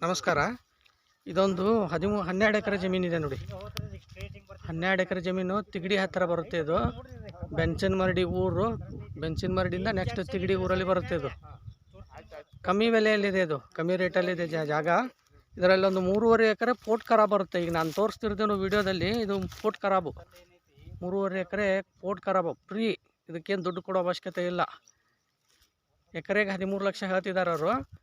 ನಮಸ್ಕಾರ. ಇದೊಂದು ಹದಿಮೂ, ಹನ್ನೆರಡು ಎಕರೆ ಜಮೀನಿದೆ ನೋಡಿ. ಹನ್ನೆರಡು ಎಕರೆ ಜಮೀನು ತಿಗಡಿ ಹತ್ತಿರ ಬರುತ್ತೆ ಇದು. ಬೆಂಚಿನ ಮರಡಿ ಊರು, ಬೆಂಚಿನ ಮರಡಿಯಿಂದ ನೆಕ್ಸ್ಟ್ ತಿಗಡಿ ಊರಲ್ಲಿ ಬರುತ್ತೆ ಇದು. ಕಮ್ಮಿ ಬೆಲೆಯಲ್ಲಿದೆ ಇದು. ಕಮ್ಮಿ ರೇಟಲ್ಲಿದೆ ಜಾಗ. ಇದರಲ್ಲಿ ಒಂದು ಮೂರುವರೆ ಎಕರೆ ಪೋಟ್ ಖರಾಬ್ ಬರುತ್ತೆ. ಈಗ ನಾನು ತೋರಿಸ್ತಿರ್ತೇನೆ ವಿಡಿಯೋದಲ್ಲಿ, ಇದು ಪೋಟ್ ಖರಾಬು. ಮೂರುವರೆ ಎಕರೆ ಪೋಟ್ ಖರಾಬು. ಫ್ರೀ. ಇದಕ್ಕೇನು ದುಡ್ಡು ಕೊಡೋ ಅವಶ್ಯಕತೆ ಇಲ್ಲ. ಎಕರೆಗೆ ಹದಿಮೂರು ಲಕ್ಷ ಹೇಳ್ತಿದ್ದಾರೆ ಅವರು.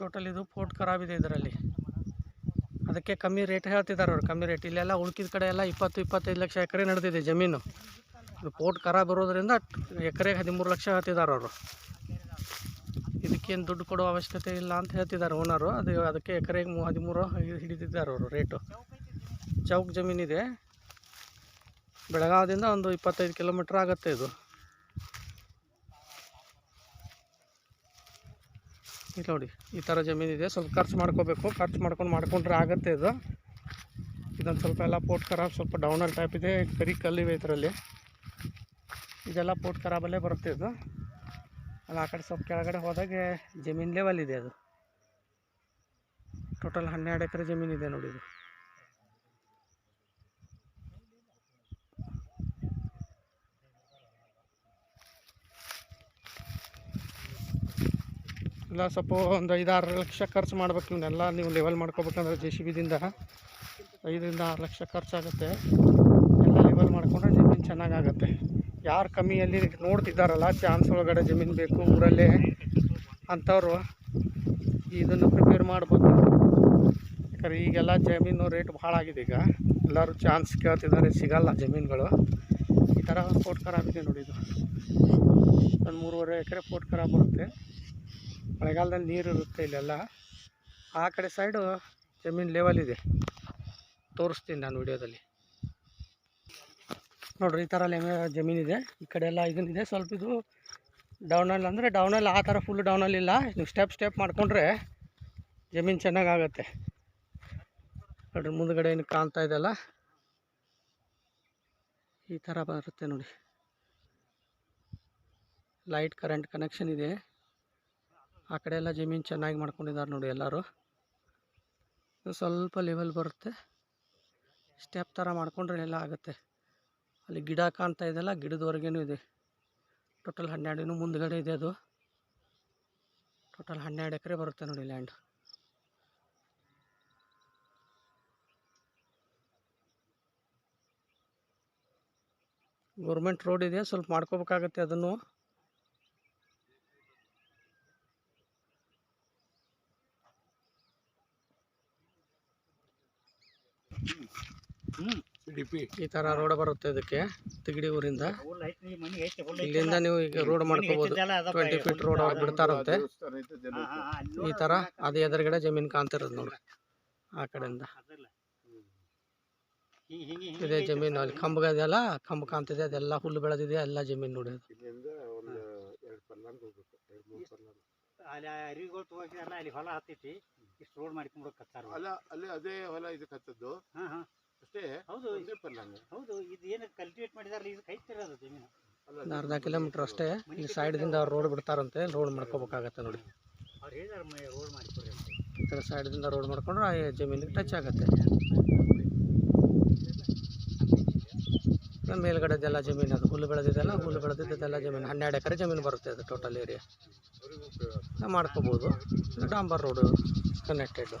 ಟೋಟಲ್ ಇದು ಫೋರ್ಟ್ ಇದೆ ಇದರಲ್ಲಿ. ಅದಕ್ಕೆ ಕಮ್ಮಿ ರೇಟ್ ಹೇಳ್ತಿದ್ದಾರೆ ಅವ್ರು. ಕಮ್ಮಿ ರೇಟ್. ಇಲ್ಲೆಲ್ಲ ಉಳ್ಕಿದ ಕಡೆ ಎಲ್ಲ ಇಪ್ಪತ್ತು, ಇಪ್ಪತ್ತೈದು ಲಕ್ಷ ಎಕರೆ ನಡೆದಿದೆ ಜಮೀನು. ಇದು ಪೋರ್ಟ್ ಖರಾಬ್ ಇರೋದ್ರಿಂದ ಎಕರೆಗೆ ಹದಿಮೂರು ಲಕ್ಷ ಹೇಳ್ತಿದ್ದಾರೆ ಅವರು. ಇದಕ್ಕೇನು ದುಡ್ಡು ಕೊಡೋ ಅವಶ್ಯಕತೆ ಇಲ್ಲ ಅಂತ ಹೇಳ್ತಿದ್ದಾರೆ ಓನರು ಅದು ಅದಕ್ಕೆ ಎಕರೆಗೆ ಮೂ ಹದಿಮೂರು ಹಿಡಿದಿದ್ದಾರೆ ಅವರು ರೇಟು. ಚೌಕ್ ಜಮೀನಿದೆ. ಬೆಳಗಾವದಿಂದ ಒಂದು ಇಪ್ಪತ್ತೈದು ಕಿಲೋಮೀಟ್ರ್ ಆಗುತ್ತೆ ಇದು. ನೋಡಿ, ಈ ಥರ ಜಮೀನಿದೆ ಸ್ವಲ್ಪ ಖರ್ಚು ಮಾಡ್ಕೋಬೇಕು. ಖರ್ಚು ಮಾಡ್ಕೊಂಡು ಮಾಡ್ಕೊಂಡ್ರೆ ಆಗುತ್ತೆ ಇದು. ಇದೊಂದು ಸ್ವಲ್ಪ ಎಲ್ಲ ಪೋಟ್ ಖರಾಬ್, ಸ್ವಲ್ಪ ಡೌನರ್ ಟೈಪ್ ಇದೆ. ಕರಿ ಕಲ್ಲಿವೆ ಇದರಲ್ಲಿ. ಇದೆಲ್ಲ ಪೋಟ್ ಖರಾಬಲ್ಲೇ ಬರುತ್ತೆ ಇದು. ಅಲ್ಲ, ಆ ಕಡೆ ಸ್ವಲ್ಪ ಕೆಳಗಡೆ ಹೋದಾಗೆ ಜಮೀನು ಲೆವೆಲ್ ಇದೆ ಅದು. ಟೋಟಲ್ ಹನ್ನೆರಡು ಎಕರೆ ಜಮೀನಿದೆ ನೋಡಿ ಇದು. ಇಲ್ಲ, ಸ್ವಲ್ಪ ಒಂದು ಐದಾರು ಲಕ್ಷ ಖರ್ಚು ಮಾಡ್ಬೇಕು ಇವನ್ನೆಲ್ಲ. ನೀವು ಲೆವೆಲ್ ಮಾಡ್ಕೋಬೇಕಂದ್ರೆ ಜೆ ಸಿ ಬಿದಿಂದ ಐದರಿಂದ ಆರು ಲಕ್ಷ ಖರ್ಚಾಗುತ್ತೆ. ಎಲ್ಲ ಲೆವೆಲ್ ಮಾಡ್ಕೊಂಡ್ರೆ ಜಮೀನು ಚೆನ್ನಾಗಾಗುತ್ತೆ. ಯಾರು ಕಮ್ಮಿಯಲ್ಲಿ ನೋಡ್ತಿದ್ದಾರಲ್ಲ ಚಾನ್ಸ್ ಒಳಗಡೆ ಜಮೀನು ಬೇಕು ಊರಲ್ಲೇ ಅಂಥವ್ರು ಇದನ್ನು ಪ್ರಿಪೇರ್ ಮಾಡ್ಬೋದು. ಯಾಕಂದ್ರೆ ಈಗೆಲ್ಲ ಜಮೀನು ರೇಟ್ ಭಾಳ ಆಗಿದೆ ಈಗ. ಎಲ್ಲರೂ ಚಾನ್ಸ್ ಕೇಳ್ತಿದ್ದಾರೆ, ಸಿಗಲ್ಲ ಜಮೀನುಗಳು. ಈ ಥರ ಫೋರ್ಟ್ ಖರಾಬಿದೆ ನೋಡಿದ್ದು ಒಂದು ಮೂರುವರೆ ಎಕರೆ ಪೋಟ್ ಖರಾಬ್ ಬರುತ್ತೆ. ಮಳೆಗಾಲದಲ್ಲಿ ನೀರು ಇರುತ್ತೆ ಇಲ್ಲೆಲ್ಲ. ಆ ಕಡೆ ಸೈಡು ಜಮೀನು ಲೆವೆಲ್ ಇದೆ. ತೋರಿಸ್ತೀನಿ ನಾನು ವಿಡಿಯೋದಲ್ಲಿ. ನೋಡ್ರಿ, ಈ ಥರ ಲೆಮೆ ಜಮೀನಿದೆ ಈ ಕಡೆ ಎಲ್ಲ ಇದನ್ನಿದೆ ಸ್ವಲ್ಪ ಇದು ಡೌನಲ್ಲಿ ಅಂದರೆ ಡೌನಲ್ಲಿ ಆ ಥರ ಫುಲ್ ಡೌನಲ್ಲಿ ಇಲ್ಲ. ನೀವು ಸ್ಟೆಪ್ ಸ್ಟೆಪ್ ಮಾಡಿಕೊಂಡ್ರೆ ಜಮೀನು ಚೆನ್ನಾಗಾಗತ್ತೆ. ನೋಡ್ರಿ, ಮುಂದ್ಗಡೆ ಏನು ಕಾಣ್ತಾ ಇದೆಲ್ಲ ಈ ಥರ ಬರುತ್ತೆ ನೋಡಿ. ಲೈಟ್ ಕರೆಂಟ್ ಕನೆಕ್ಷನ್ ಇದೆ. ಆ ಕಡೆ ಎಲ್ಲ ಜಮೀನು ಚೆನ್ನಾಗಿ ಮಾಡ್ಕೊಂಡಿದ್ದಾರೆ ನೋಡಿ ಎಲ್ಲರೂ. ಸ್ವಲ್ಪ ಲೆವೆಲ್ ಬರುತ್ತೆ. ಸ್ಟೆಪ್ ಥರ ಮಾಡ್ಕೊಂಡ್ರೆ ಎಲ್ಲ ಆಗುತ್ತೆ. ಅಲ್ಲಿ ಗಿಡ ಕಾಣ್ತಾ ಇದೆಲ್ಲ ಗಿಡದವರೆಗೇನು ಇದೆ. ಟೋಟಲ್ ಹನ್ನೆರಡು ಮುಂದ್ಗಡೆ ಇದೆ ಅದು. ಟೋಟಲ್ ಹನ್ನೆರಡು ಎಕರೆ ಬರುತ್ತೆ ನೋಡಿ ಲ್ಯಾಂಡ್ ಗೌರ್ಮೆಂಟ್ ರೋಡ್ ಇದೆ, ಸ್ವಲ್ಪ ಮಾಡ್ಕೋಬೇಕಾಗತ್ತೆ ಅದನ್ನು. ಈ ತರ ರೋಡ್ ಬರುತ್ತೆ ಇದಕ್ಕೆ ತಿಗಡಿ ಊರಿಂದ. ಇಲ್ಲಿಂದ ನೀವು ಈಗ ರೋಡ್ ಮಾಡ್ಕೋಬೋದು. ಟ್ವೆಂಟಿ ಫೀಟ್ ರೋಡ್ ಅವ್ರು ಬಿಡ್ತಾರಂತೆ ಈ ತರ ಅದೇ ಎದುರುಗಡೆ ಜಮೀನ್ ಕಾಣ್ತಿರೋದು ನೋಡಿ ಆ ಕಡೆಯಿಂದ. ಇದೇ ಜಮೀನು ಅಲ್ಲಿ ಕಂಬ ಇದೆಯಲ್ಲ ಕಂಬ ಕಾಣ್ತಿದೆ ಅದೆಲ್ಲ ಹುಲ್ಲು ಬೆಳೆದಿದೆ ಎಲ್ಲ ಜಮೀನು ನೋಡಿ ಅದು. ಅಲ್ಲಿ ಅರಿವಿಗಳು ತಗೋಕಿರಲ್ಲ ಅಲ್ಲಿ ಹೊಲ ಹತ್ತೈತಿ ಇಷ್ಟು ರೋಡ್ ಮಾಡ್ಕೊಂಡ್ಬಿಡೋ ಕತ್ತಾರ ಅಲ್ಲ ಅಲ್ಲಿ ಅದೇ ಹೊಲ ಇದಕ್ಕೆ ಹತ್ತದ್ದು ಹಾ ಹಾ. ಅಷ್ಟೇ ಹೌದು ಹೌದು ಇದು ಏನು ಕಲ್ಟಿವೇಟ್ ಮಾಡಿದಾರಲ್ಲ ಇದು ಕೈತಿರೋದು ಜಮೀನು ಒಂದು ಅರ್ಧ ಕಿಲೋಮೀಟ್ರ್ ಅಷ್ಟೇ. ಈ ಸೈಡ್ದಿಂದ ಅವ್ರು ರೋಡ್ ಬಿಡ್ತಾರಂತೆ ರೋಡ್ ಮಾಡ್ಕೋಬೇಕಾಗತ್ತೆ ನೋಡಿ. ಅವ್ರು ಹೇಳಿದಾರೆ ರೋಡ್ ಮಾಡಿಕೊಡಿ ಅಂತ. ಈ ಥರ ಸೈಡ್ದಿಂದ ರೋಡ್ ಮಾಡ್ಕೊಂಡ್ರೆ ಆ ಜಮೀನಿಗೆ ಟಚ್ ಆಗುತ್ತೆ. ಮೇಲ್ಗಡೆದೆಲ್ಲ ಜಮೀನು ಅದು ಹುಲ್ಲು ಬೆಳೆದಿದ್ದೆಲ್ಲ ಹುಲ್ಲು ಬೆಳೆದಿದ್ದೆಲ್ಲ ಜಮೀನು ಹನ್ನೆರಡು ಎಕರೆ ಜಮೀನು ಬರುತ್ತೆ ಅದು ಟೋಟಲ್ ಏರಿಯಾ ಮಾಡ್ಕೋಬೋದು. ಡಾಂಬರ್ ರೋಡು ಕನೆಕ್ಟೆಡ್